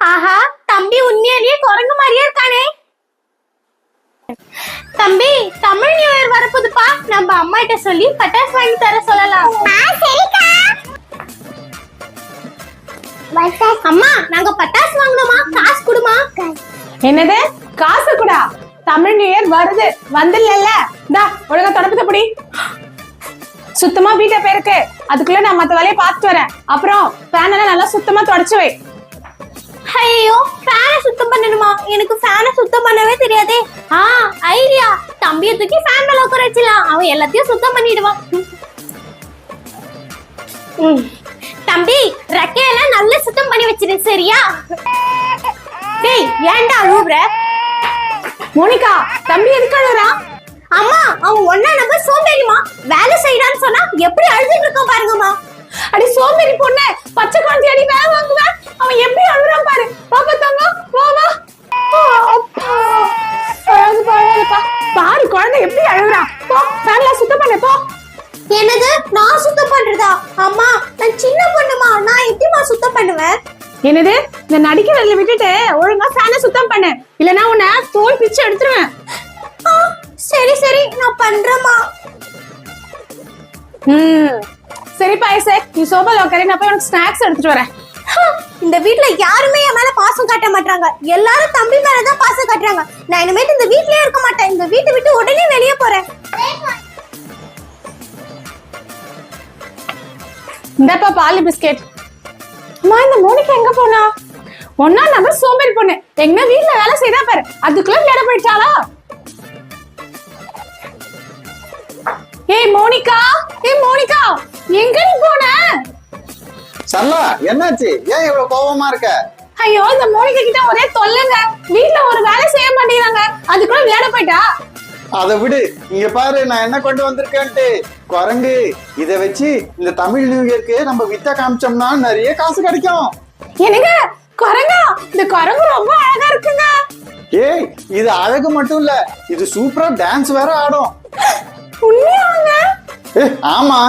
ஆஹா தம்பி உண்மையிலேயே குரங்கு மாதிரியே இருக்கானே. தம்பி தமிழ் நியூ இயர் வரப்போகுதுப்பா. நம்ம அம்மா கிட்ட சொல்லி பட்டாசு வாங்கி தர சொல்லலாம். அம்மா நாங்க பட்டாசு வாங்கணுமா? காசு கொடுமா? என்னது? காசு கூடா? தமிழ் நியூ இயர் வருது. வந்துடல இந்தா ஒழுங்கா தொடப்பத்தை பிடி. சுத்தமா வீட்டை பேருக்கு அதுக்குள்ள நான் மத்த வேலையை பார்த்துட்டு வரேன். அப்புறம் ஃபேன் எல்லாம் நல்லா சுத்தமா தொடச்சு வை. பண்ணணுமா? எனக்கு ஃபேனை சுத்தம் பண்ணவே தெரியாதே. ஆ ஐடியா. தம்பியை தூக்கி ஃபேன் மேல உட்கார வச்சிடலாம். அவன் எல்லாத்தையும் சுத்தம் பண்ணிடுவான். தம்பி ரெக்கையெல்லாம் நல்லா சுத்தம் பண்ணி வச்சிரு சரியா? டேய் ஏன்டா அழுவுற மோனிகா தம்பி எதுக்கு அழுறான் அம்மா அவன் ஒன்னா நம்பர் சோம்பேறிமா வேலை செய்யறான்னு சொன்னா எப்படி அழுதுட்டு இருக்கான் பாருங்கம்மா. அடி சோம்பேறி பொண்ணு பச்சை குழந்தை அடி வேலை வாங்குவேன். அவன் எப்படி அழுறான் பாரு. பாப்பா பண்றதா அம்மா நான் சின்ன பொண்ணுமா நான் எப்படிமா சுத்தம் பண்ணுவேன்? என்னது? இந்த நடிக்கிறதுல விட்டுட்டு ஒழுங்கா ஃபேனை சுத்தம் பண்ணு. இல்லனா உன்னை தோல் பிச்சு எடுத்துருவேன். சரி சரி நான் பண்றேம்மா. ம். சரி பாயசே நீ சோபால உட்காரி நான் போய் உனக்கு ஸ்நாக்ஸ் எடுத்துட்டு வரேன். இந்த வீட்ல யாருமே என் மேல பாசம் காட்ட மாட்டாங்க எல்லாரும் தம்பி மேலதான் பாசம் காட்டுறாங்க. நான் இனிமேட்டு இந்த வீட்லயே இருக்க மாட்டேன். இந்த வீட்டை விட்டு உடனே வெளியே போறேன். இந்தப்பா பாலி பிஸ்கெட். அம்மா இந்த மோனிகா எங்க போனா? ஒன்னா நம்ம சோம்பேறி பொண்ணு. எங்க வீட்ல வேலை செய்தா பாரு. அதுக்குள்ள விளையாட போயிட்டாளா? ஏய் மோனிகா. ஏய் மோனிகா. எங்க நீ போன? சரளா என்னாச்சு? ஏன் இவ்வளவு கோபமா இருக்க? ஐயோ இந்த மோனிகா கிட்ட ஒரே தொல்லைங்க. வீட்ல ஒரு வேலை செய்ய மாட்டேங்கிறாங்க. அதுக்குள்ள விளையாட போயிட்டா? அதை விடு. இங்க பாரு நான் என்ன கொண்டு வந்திருக்கேன்ட்டு. குரங்கு இத வச்சு இந்த தமிழ் நியூ இயர்க்கு நம்ம வித்த காமிச்சோம்னா நிறைய காசு கிடைக்கும். என்னங்க? குரங்கா? இந்த குரங்கு ரொம்ப அழகா இருக்குங்க. ஏய் இது அழகு மட்டும் இல்ல இது சூப்பரா டான்ஸ் வேற ஆடும். உண்மையாங்க? ஏ ஆமா.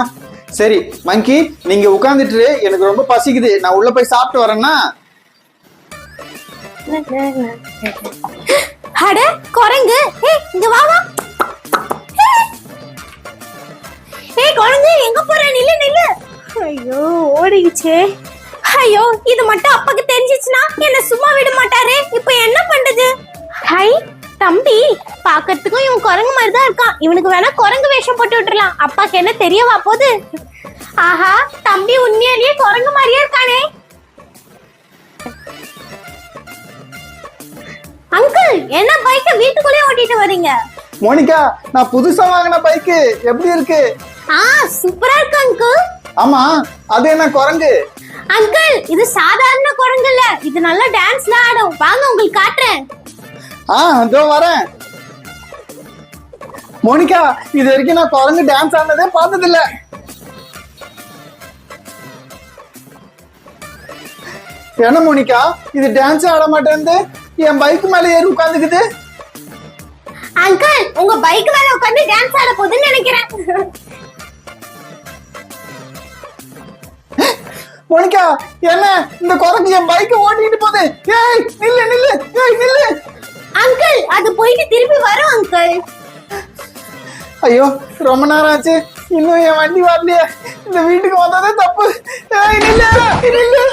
சரி மங்கி நீங்க உட்கார்ந்துட்டு எனக்கு ரொம்ப பசிக்குது. நான் உள்ள போய் சாப்பிட்டு வரேன்னா? அட குரங்கு. ஏய் இங்க வா வா. ஏய். குரங்கு எங்க போற? நில்லு நில்லு. ஐயோ ஓடிடுச்சே. ஐயோ இது மட்டும் அப்பாக்கு தெரிஞ்சிச்சுன்னா என்ன சும்மா விட மாட்டாரே. இப்போ என்ன பண்றது? ஹை தம்பி பாக்கிறதுக்கும் இவன் குரங்கு மாதிரி தான் இருக்கான். இவனுக்கு வேணா குரங்கு வேஷம் போட்டு விட்டுறலாம். அப்பாக்கு என்ன தெரியவா போகுது ஆஹா தம்பி உண்மையிலேயே குரங்கு மாதிரியே இருக்கானே. அங்கிள் என்ன பைக்க வீட்டுக்குள்ளே ஓட்டிட்டு வரீங்க மோனிகா நான் புதுசா வாங்கின பைக்கு எப்படி இருக்கு? ஆ சூப்பரா இருக்கு அங்கிள் ஆமா அது என்ன குரங்கு? அங்கிள் இது சாதாரண குரங்கு இல்ல இது நல்லா டான்ஸ்ல ஆடும். வாங்க உங்களுக்கு காட்டுறேன். ஆ இதோ வரேன். மோனிகா இது வரைக்கும் நான் குரங்கு டான்ஸ் ஆனதே பார்த்தது இல்ல என்ன மோனிகா இது டான்ஸ் ஆட மாட்டேன்து? என் பைக் மேல ஏறி உட்காந்துக்குது. அங்கிள் உங்க பைக் மேல உட்கார்ந்து டான்ஸ் ஆட போகுதுன்னு நினைக்கிறேன். மோனிகா என்ன? இந்த குரங்கு என் பைக்கை ஓட்டிட்டு போகுது. ஏய் நில்லு நில்லு ஏய் நில்லு. அங்கிள் அது போயிட்டு திருப்பி வரும் அங்கிள். ஐயோ ரொம்ப நேரம் ஆச்சு. இன்னும் என் வண்டி வரலையே. இந்த வீட்டுக்கு வந்ததே தப்பு. ஏய் நில்லு நில்லு.